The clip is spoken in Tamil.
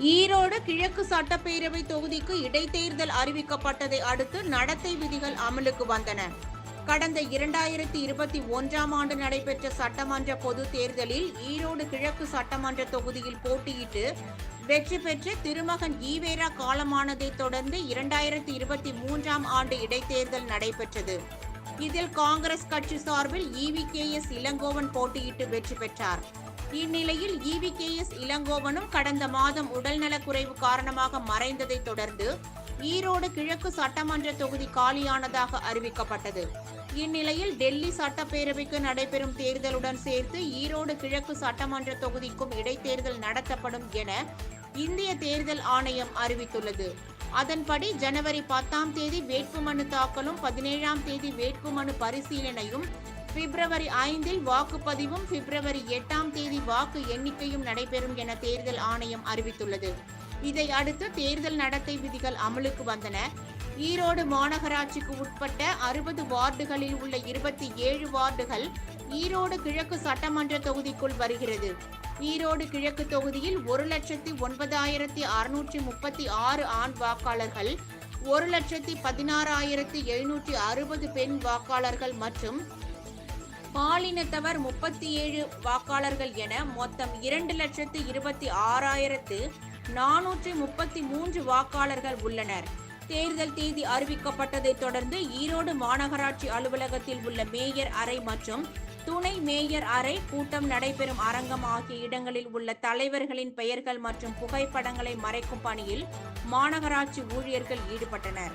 ஈரோடு கிழக்கு சட்டப்பேரவை தொகுதிக்கு இடைத்தேர்தல் அறிவிக்கப்பட்டதை அடுத்து நடத்தை விதிகள் அமலுக்கு வந்தன. கடந்த இரண்டாயிரத்தி இருபத்தி ஒன்றாம் ஆண்டு நடைபெற்ற சட்டமன்ற பொது தேர்தலில் ஈரோடு கிழக்கு சட்டமன்ற தொகுதியில் போட்டியிட்டு வெற்றி பெற்று திருமகன் ஈவேரா காலமானதைத் தொடர்ந்து இரண்டாயிரத்தி இருபத்தி மூன்றாம் ஆண்டு இடைத்தேர்தல் நடைபெற்றது. இதில் காங்கிரஸ் கட்சி சார்பில் இவிகேஎஸ் இளங்கோவன் போட்டியிட்டு வெற்றி பெற்றார். இந்நிலையில் இவிகேஎஸ் இளங்கோவனும் கடந்த மாதம் உடல்நலக்குறைவு காரணமாக மறைந்ததைத் தொடர்ந்து ஈரோடு கிழக்கு சட்டமன்ற தொகுதி காலியானதாக அறிவிக்கப்பட்டது. இந்நிலையில் டெல்லி சட்டப்பேரவைக்கு நடைபெறும் தேர்தலுடன் சேர்த்து ஈரோடு கிழக்கு சட்டமன்ற தொகுதிக்கும் இடைத்தேர்தல் நடத்தப்படும் என இந்திய தேர்தல் ஆணையம் அறிவித்துள்ளது. அதன்படி ஜனவரி பத்தாம் தேதி வேட்புமனு தாக்கலும் பதினேழாம் தேதி வேட்புமனு பரிசீலனையும் பிப்ரவரி ஐந்தில் வாக்குப்பதிவும் பிப்ரவரி எட்டாம் தேதி வாக்கு எண்ணிக்கையும் நடைபெறும் என தேர்தல் ஆணையம் அறிவித்துள்ளது. இதை அடுத்து தேர்தல் நடத்தை விதிகள் அமலுக்கு வந்தன. ஈரோடு மாநகராட்சிக்கு உட்பட்ட அறுபது வார்டுகளில் உள்ள இருபத்தி ஏழு வார்டுகள் ஈரோடு கிழக்கு சட்டமன்ற தொகுதிக்குள் வருகிறது. ஈரோடு கிழக்கு தொகுதியில் ஒரு லட்சத்தி ஒன்பதாயிரத்தி அறுநூற்றி முப்பத்தி ஆறு ஆண் வாக்காளர்கள் ஒரு லட்சத்தி பதினாறாயிரத்தி எழுநூற்றி அறுபது பெண் வாக்காளர்கள் மற்றும் பாலினத்தவர் முப்பத்தி ஏழு வாக்காளர்கள் என மொத்தம் இரண்டு லட்சத்து இருபத்தி ஆறாயிரத்து நானூற்றி முப்பத்தி மூன்று வாக்காளர்கள் உள்ளனர். தேர்தல் தேதி அறிவிக்கப்பட்டதைத் தொடர்ந்து ஈரோடு மாநகராட்சி அலுவலகத்தில் உள்ள மேயர் அறை மற்றும் துணை மேயர் அறை கூட்டம் நடைபெறும் அரங்கம் ஆகிய இடங்களில் உள்ள தலைவர்களின் பெயர்கள் மற்றும் புகைப்படங்களை மறைக்கும் பணியில் மாநகராட்சி ஊழியர்கள் ஈடுபட்டனர்.